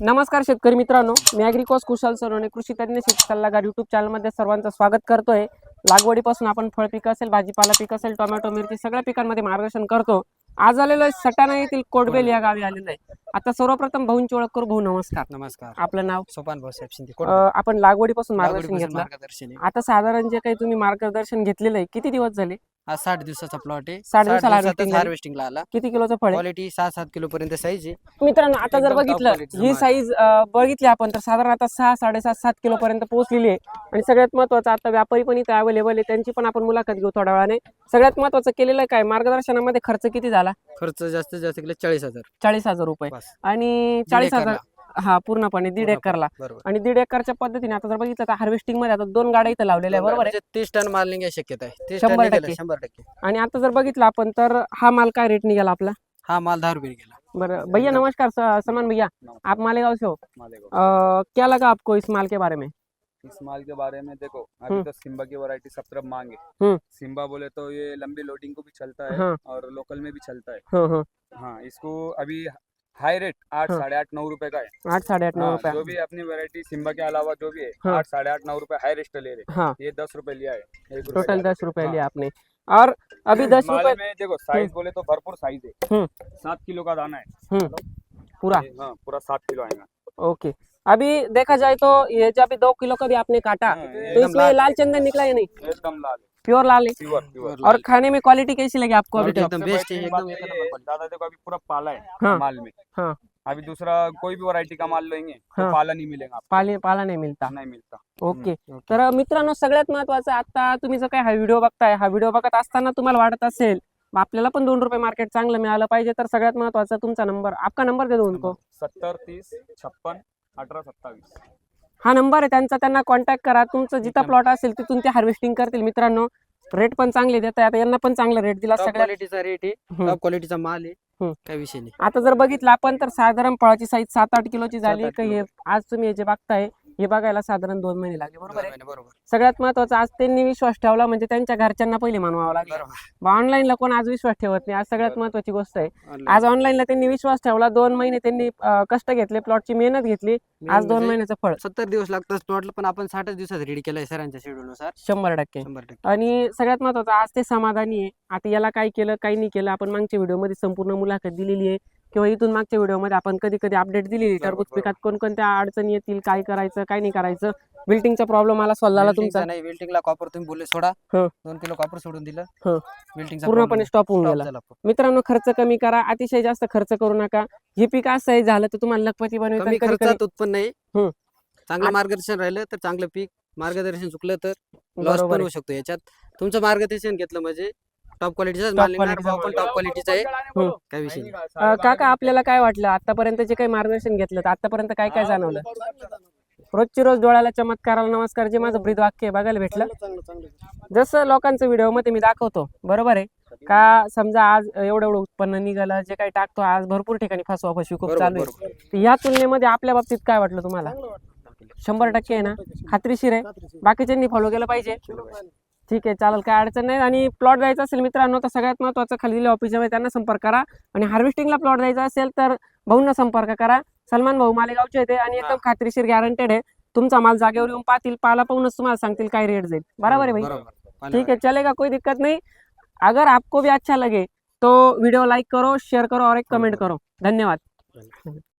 नमस्कार शेतकरी मित्रांनो मी अॅग्रिकॉस कुशल सोनवणे कृषी तज्ञ शेती सल्लागार युट्यूब चॅनलमध्ये सर्वांचं स्वागत करतोय. लागवडीपासून आपण फळ पीक असेल भाजीपाला पीक असेल टोमॅटो मिरची सगळ्या पिकांमध्ये मार्गदर्शन करतो. आज आलेलो आहे सटाणा येथील कोडबेल या गावी आलेलो आहे. आता सर्वप्रथम भाऊंची ओळख करू भाऊ नमस्कार. नमस्कार. आपलं नाव? सोपान भाऊसाहेब शिंदे. अं, आपण लागवडीपासून मार्गदर्शन घेतलं. मार्गदर्शन. आता साधारण जे काही तुम्ही मार्गदर्शन घेतलेलं आहे किती दिवस झाले? हा साठ दिवसाचा प्लॉट आहे. साठ दिवसाला harvesting झाली? हार्वेस्टिंगला आला. किती किलोचं फळ आहे? क्वालिटी सहा सात किलो पर्यंत साईज आहे. मित्रांनो आता जर एकदम top बघितलं quality चं ही माल. साईज बघितली आपण तर साधारण आता सहा साडेसात सात किलो पर्यंत पोहोचलेली आहे. आणि सगळ्यात महत्वाचं आता व्यापारी पण इथे अवेलेबल आहे त्यांची पण आपण मुलाखत घेऊ थोड्या वेळाने. सगळ्यात महत्वाचं केलेलं काय? मार्गदर्शनामध्ये खर्च किती झाला? खर्च जास्तीत जास्त केले चाळीस हजार. चाळीस हजार रुपये. बस. आणि चाळीस हजार एकरला. हा पूर्णपणे दीड. एकरला. बरोबर. आणि दीड एकरच्या पद्धतीने आता जर बघितलं तर हार्वेस्टिंगमध्ये आता दोन गाड्या इथं लावलेल्या आहे बरोबर आहे? म्हणजे तीस टन माल निघायची शक्यता आहे. तीस शंभर टक्के. शंभर टक्के. आणि आता जर बघितलं आपण तर हा माल काय रेट निघाला आपला? हा माल दहा रुपये गेला. बरं भैया नमस्कार स- सलमान भैया. आप मालेगांव से हो? मालेगांव. अ, क्या लगा आपको इस माल के बारे में? इस माल के बारे में देखो अभी हम्म। तो सिम्बा की वैरायटी सब तरफ मांग है। सिम्बा बोले तो ये लंबी लोडिंग को भी चलता है हाँ। और लोकल में भी चलता है। हाँ हाँ। हाँ इसको अभी हाई रेट आठ हाँ। साढ़े आठ नौ रुपए का है। आठ साढ़े आठ नौ हाँ, रुपया जो भी अपनी वैरायटी सिम्बा के अलावा जो भी है हाँ। आठ साढ़े आठ नौ रुपए हाई रेस्ट ले रहे हाँ। ये दस रुपए लिया है। टोटल दस रुपए हाँ। लिया आपने। और अभी दस रुपए में देखो साइज़ बोले तो भरपूर साइज़ है। हम्म। सात किलो का दाना है। हम्म, पूरा? पूरा सात किलो आएगा। ओके। अभी देखा जाए तो ये जब अभी दो किलो का भी आपने काटा तो इसमें लाल चंदन निकला या नहीं? एकदम लाल प्योर लाल है प्योर प्योर और खाने में क्वालिटी कैसी लगी आपको अभी तक एकदम best है, एकदम एक नंबर। दादा देखो अभी पूरा पाला है हाँ। माल में हाँ। अभी दूसरा कोई भी वैरायटी का माल लेंगे तो। पाला नहीं मिलेगा पाले पाला नाही मिळता नहीं मिलता ओके. तर मित्रांनो सगळ्यात महत्वाचं आता तुम्ही जो काय हा व्हिडिओ बघताय हा व्हिडिओ बघत असताना तुम्हाला वाटत असेल "बा, आपल्याला पण दोन रुपये मार्केट चांगलं मिळालं पाहिजे तर सगळ्यात महत्त्वाचा तुमचा नंबर आपका नंबर दे दो उनको सत्तर तीस छप्पन अठारह सत्तावीस हा नंबर आहे त्यांचा त्यांना कॉन्टॅक्ट करा. तुमचं जिथं. प्लॉट असेल तिथून ते हार्वेस्टिंग करतील. मित्रांनो रेट पण चांगले देत आहे आता यांना पण चांगला रेट दिला टॉप सगळ्यात क्वालिटीचा रेट आहे. टॉप क्वालिटीचा माल आहे. काय विषय नाही. आता जर बघितलं आपण तर साधारण फळाची साईज सात आठ किलोची झाली. आज तुम्ही हे जे बघताय हे बघायला साधारण दोन महिने लागले बरोबर आहे? बरोबर. सगळ्यात महत्वाचं आज त्यांनी विश्वास ठेवला म्हणजे त्यांच्या घरच्यांना पहिले मानवावं लागलं. बरोबर. ऑनलाईनला कोण आज विश्वास ठेवत नाही? आज सगळ्यात. महत्वाची गोष्ट आहे. आज ऑनलाईनला त्यांनी विश्वास ठेवला दोन महिने त्यांनी कष्ट घेतले प्लॉटची मेहनत घेतली आज दोन म्हणजे महिन्याचं फळ. सत्तर दिवस लागतात प्लॉटला पण आपण साठच दिवसात रेडी केलाय सरांच्या शेड्यूल नुसार. शंभर टक्के. शंभर टक्के. आणि सगळ्यात महत्वाचं आज ते समाधानी आहे. आता याला काय केलं काही नाही केलं आपण मागच्या व्हिडिओमध्ये संपूर्ण मुलाखत दिलेली आहे. किंवा इथून मागच्या व्हिडिओमध्ये आपण कधी कधी अपडेट दिलेली बरोबर, टरबूज. पिकात कोणकोणत्या अडचणी येतील काय करायचं काय नाही करायचं बिल्टिंगचा प्रॉब्लेम आला सॉल्व्ह झाला Wilting चा तुमचा. नाही विल्टिंगला कॉपर तुम्ही बोलले सोडा. हो. दोन किलो कॉपर सोडून दिलं. हो. विल्टिंगचा पूर्णपणे स्टॉप होऊन गेला. मित्रांनो खर्च कमी करा अतिशय जास्त खर्च करू नका. हे पीक असं आहे झालं तर तुम्हाला लखपती बनवतात उत्पन्न आहे हम्म. चांगलं मार्गदर्शन राहिलं तर चांगलं पीक. मार्गदर्शन चुकलं तर लॉस पण. होऊ शकतो याच्यात. तुमचं मार्गदर्शन घेतलं म्हणजे टॉप क्वालिटीचा Top माल निघणार quality चा भाव पण माल. टॉप क्वालिटीचा आहे. हम्म. काय विषय नाही. अं, काका आपल्याला काय वाटलं? आतापर्यंत जे काही मार्गदर्शन घेतलं तर आतापर्यंत काय काय जाणवलं? रोजची रोज डोळ्याला चमत्काराला नमस्कार जे माझं ब्रीद वाक्य आहे बघायला भेटलं. जसं लोकांचं व्हिडिओमध्ये मी दाखवतो बरोबर आहे? का समजा आज एवढं एवढं उत्पन्न निघालं जे काही टाकतो आज भरपूर ठिकाणी फसवा फसवी खूप बरोबर चालू आहे. तर या तुलनेमध्ये आपल्या बाबतीत काय वाटलं तुम्हाला? शंभर टक्के आहे ना? खात्रीशीर आहे? बाकीच्यांनी फॉलो केलं पाहिजे. ठीक आहे चालेल काय अडचण नाही. आणि प्लॉट द्यायचा असेल मित्रांनो तर सगळ्यात महत्त्वाचं खाली दिलेल्या ऑफिसमध्ये त्यांना संपर्क करा. आणि हार्वेस्टिंगला प्लॉट द्यायचा असेल तर भाऊंना संपर्क करा. सलमान भाऊ मालेगावचे येते आणि एकदम खात्रीशीर गॅरंटेड आहे. तुमचा माल जागेवर येऊन पाहतील पाला पाहूनच तुम्हाला सांगतील काय रेट जाईल. बरोबर आहे भाई? ठीक है चलेगा कोई दिक्कत नहीं. अगर आपको भी अच्छा लगे तो वीडियो लाइक करो शेयर करो और एक कमेंट करो. धन्यवाद.